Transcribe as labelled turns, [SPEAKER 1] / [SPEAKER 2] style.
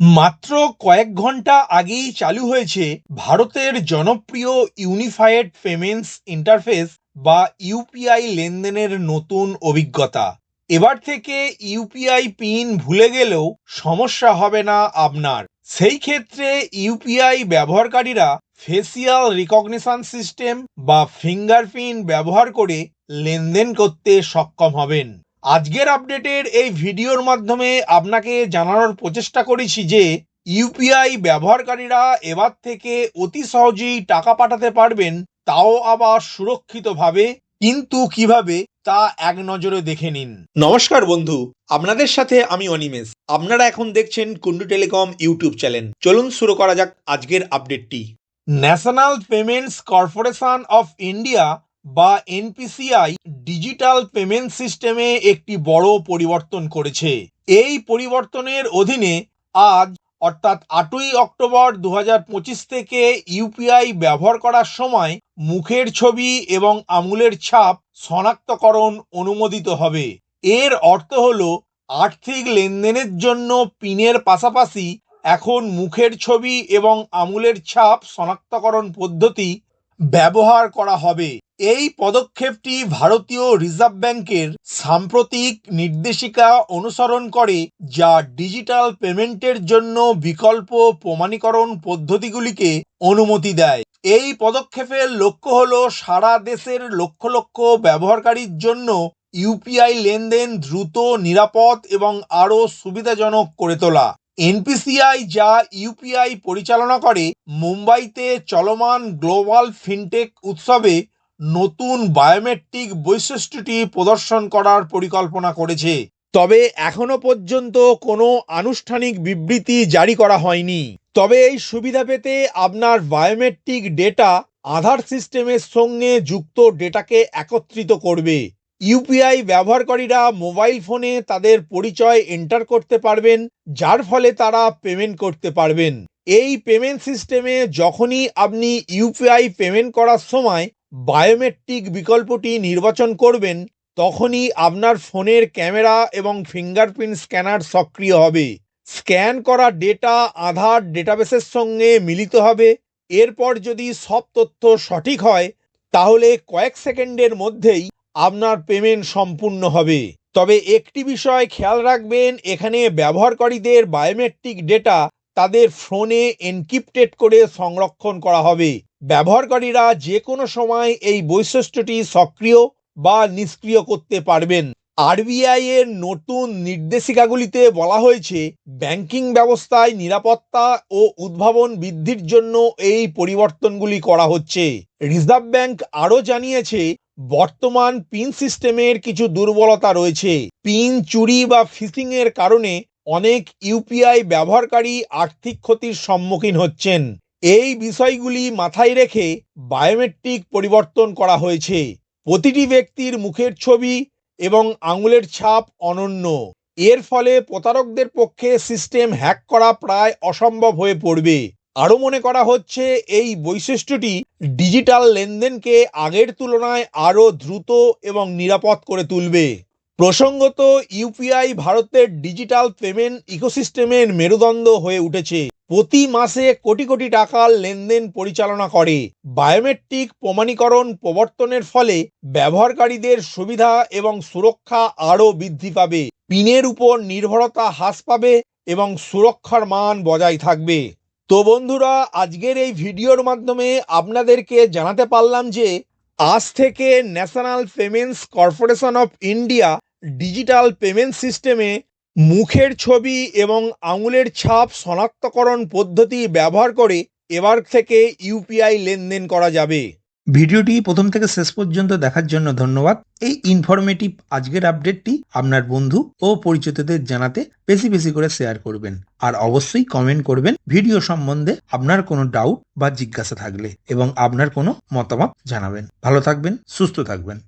[SPEAKER 1] মাত্র কয়েক ঘণ্টা আগেই চালু হয়েছে ভারতের জনপ্রিয় ইউনিফায়েড পেমেন্টস ইন্টারফেস বা ইউপিআই লেনদেনের নতুন অভিজ্ঞতা। এবার থেকে ইউপিআই পিন ভুলে গেলেও সমস্যা হবে না আপনার। সেই ক্ষেত্রে ইউপিআই ব্যবহারকারীরা ফেসিয়াল রিকগনিশন সিস্টেম বা ফিঙ্গারপ্রিন্ট ব্যবহার করে লেনদেন করতে সক্ষম হবেন। আজকের আপডেটের এই ভিডিওর মাধ্যমে আপনাকে জানানোর প্রচেষ্টা করেছি যে ইউপিআই ব্যবহারকারীরা এবার থেকে অতি সহজেই টাকা পাঠাতে পারবেন, তাও আবার সুরক্ষিতভাবে, কিন্তু কীভাবে তা এক নজরে দেখে নিন। নমস্কার বন্ধু, আপনাদের সাথে আমি অনিমেষ। আপনারা এখন দেখছেন কুন্ডু টেলিকম ইউটিউব চ্যানেল। চলুন শুরু করা যাক আজকের আপডেটটি national payments corporation of India বা এনপিসিআই ডিজিটাল পেমেন্ট সিস্টেমে একটি বড় পরিবর্তন করেছে। এই পরিবর্তনের অধীনে আজ, অর্থাৎ আটই অক্টোবর দু হাজার পঁচিশ থেকে ইউপিআই ব্যবহার করার সময় মুখের ছবি এবং আঙুলের ছাপ শনাক্তকরণ অনুমোদিত হবে। এর অর্থ হল, আর্থিক লেনদেনের জন্য পিনের পাশাপাশি এখন মুখের ছবি এবং আঙুলের ছাপ শনাক্তকরণ পদ্ধতি ব্যবহার করা হবে। এই পদক্ষেপটি ভারতীয় রিজার্ভ ব্যাংকের সাম্প্রতিক নির্দেশিকা অনুসরণ করে, যা ডিজিটাল পেমেন্টের জন্য বিকল্প প্রমাণীকরণ পদ্ধতিগুলিকে অনুমতি দেয়। এই পদক্ষেপের লক্ষ্য হল সারা দেশের লক্ষ লক্ষ ব্যবহারকারীর জন্য ইউপিআই লেনদেন দ্রুত, নিরাপদ এবং আরও সুবিধাজনক করে তোলা। এনপিসিআই যা ইউপিআই পরিচালনা করে, মুম্বাইতে চলমান গ্লোবাল ফিনটেক উৎসবে নতুন বায়োমেট্রিক বৈশিষ্ট্যটি প্রদর্শন করার পরিকল্পনা করেছে। তবে এখনও পর্যন্ত কোনো আনুষ্ঠানিক বিবৃতি জারি করা হয়নি। তবে এই সুবিধা পেতে আপনার বায়োমেট্রিক ডেটা আধার সিস্টেমের সঙ্গে যুক্ত ডেটাকে একত্রিত করবে। ইউপিআই ব্যবহারকারীরা মোবাইল ফোনে তাদের পরিচয় এন্টার করতে পারবেন, যার ফলে তারা পেমেন্ট করতে পারবেন। এই পেমেন্ট সিস্টেমে যখনই আপনি ইউপিআই পেমেন্ট করার সময় বায়োমেট্রিক বিকল্পটি নির্বাচন করবেন, তখনই আপনার ফোনের ক্যামেরা এবং ফিঙ্গারপ্রিন্ট স্ক্যানার সক্রিয় হবে। স্ক্যান করা ডেটা আধার ডেটাবেসের সঙ্গে মিলিত হবে। এরপর যদি সব তথ্য সঠিক হয়, তাহলে কয়েক সেকেন্ডের মধ্যেই আপনার পেমেন্ট সম্পূর্ণ হবে। তবে একটি বিষয় খেয়াল রাখবেন, এখানে ব্যবহারকারীদের বায়োমেট্রিক ডেটা তাদের ফোনে এনক্রিপ্টেড করে সংরক্ষণ করা হবে। ব্যবহারকারীরা যে কোনো সময় এই বৈশিষ্ট্যটি সক্রিয় বা নিষ্ক্রিয় করতে পারবেন। আরবিআই এর নতুন নির্দেশিকাগুলিতে বলা হয়েছে, ব্যাংকিং ব্যবস্থায় নিরাপত্তা ও উদ্ভাবন বৃদ্ধির জন্য এই পরিবর্তনগুলি করা হচ্ছে। রিজার্ভ ব্যাংক আরও জানিয়েছে, বর্তমান পিন সিস্টেমের কিছু দুর্বলতা রয়েছে। পিন চুরি বা ফিসিং এর কারণে অনেক ইউপিআই ব্যবহারকারী আর্থিক ক্ষতির সম্মুখীন হচ্ছেন। এই বিষয়গুলি মাথায় রেখে বায়োমেট্রিক পরিবর্তন করা হয়েছে। প্রতিটি ব্যক্তির মুখের ছবি এবং আঙুলের ছাপ অনন্য। এর ফলে প্রতারকদের পক্ষে সিস্টেম হ্যাক করা প্রায় অসম্ভব হয়ে পড়বে। আরও মনে করা হচ্ছে, এই বৈশিষ্ট্যটি ডিজিটাল লেনদেনকে আগের তুলনায় আরও দ্রুত এবং নিরাপদ করে তুলবে। প্রসঙ্গত ইউপিআই ভারতের ডিজিটাল পেমেন্ট ইকোসিস্টেমের মেরুদণ্ড হয়ে উঠেছে। প্রতি মাসে কোটি কোটি টাকার লেনদেন পরিচালনা করে। বায়োমেট্রিক প্রমাণীকরণ প্রবর্তনের ফলে ব্যবহারকারীদের সুবিধা এবং সুরক্ষা আরও বৃদ্ধি পাবে। পিনের উপর নির্ভরতা হ্রাস পাবে এবং সুরক্ষার মান বজায় থাকবে। তো বন্ধুরা, আজকের এই ভিডিওর মাধ্যমে আপনাদেরকে জানাতে পারলাম যে, আজ থেকে national payments corporation of India digital payment সিস্টেমে মুখের ছবি এবং আঙুলের ছাপ শনাক্তকরণ পদ্ধতি ব্যবহার করে এবার থেকে ইউপিআই লেনদেন করা যাবে।
[SPEAKER 2] ভিডিওটি প্রথম থেকে শেষ পর্যন্ত দেখার জন্য ধন্যবাদ। এই ইনফরমেটিভ আজকের আপডেটটি আপনার বন্ধু ও পরিচিতদের জানাতে বেশি বেশি করে শেয়ার করবেন। আর অবশ্যই কমেন্ট করবেন ভিডিও সম্বন্ধে আপনার কোনো ডাউট বা জিজ্ঞাসা থাকলে এবং আপনার কোনো মতামত জানাবেন। ভালো থাকবেন, সুস্থ থাকবেন।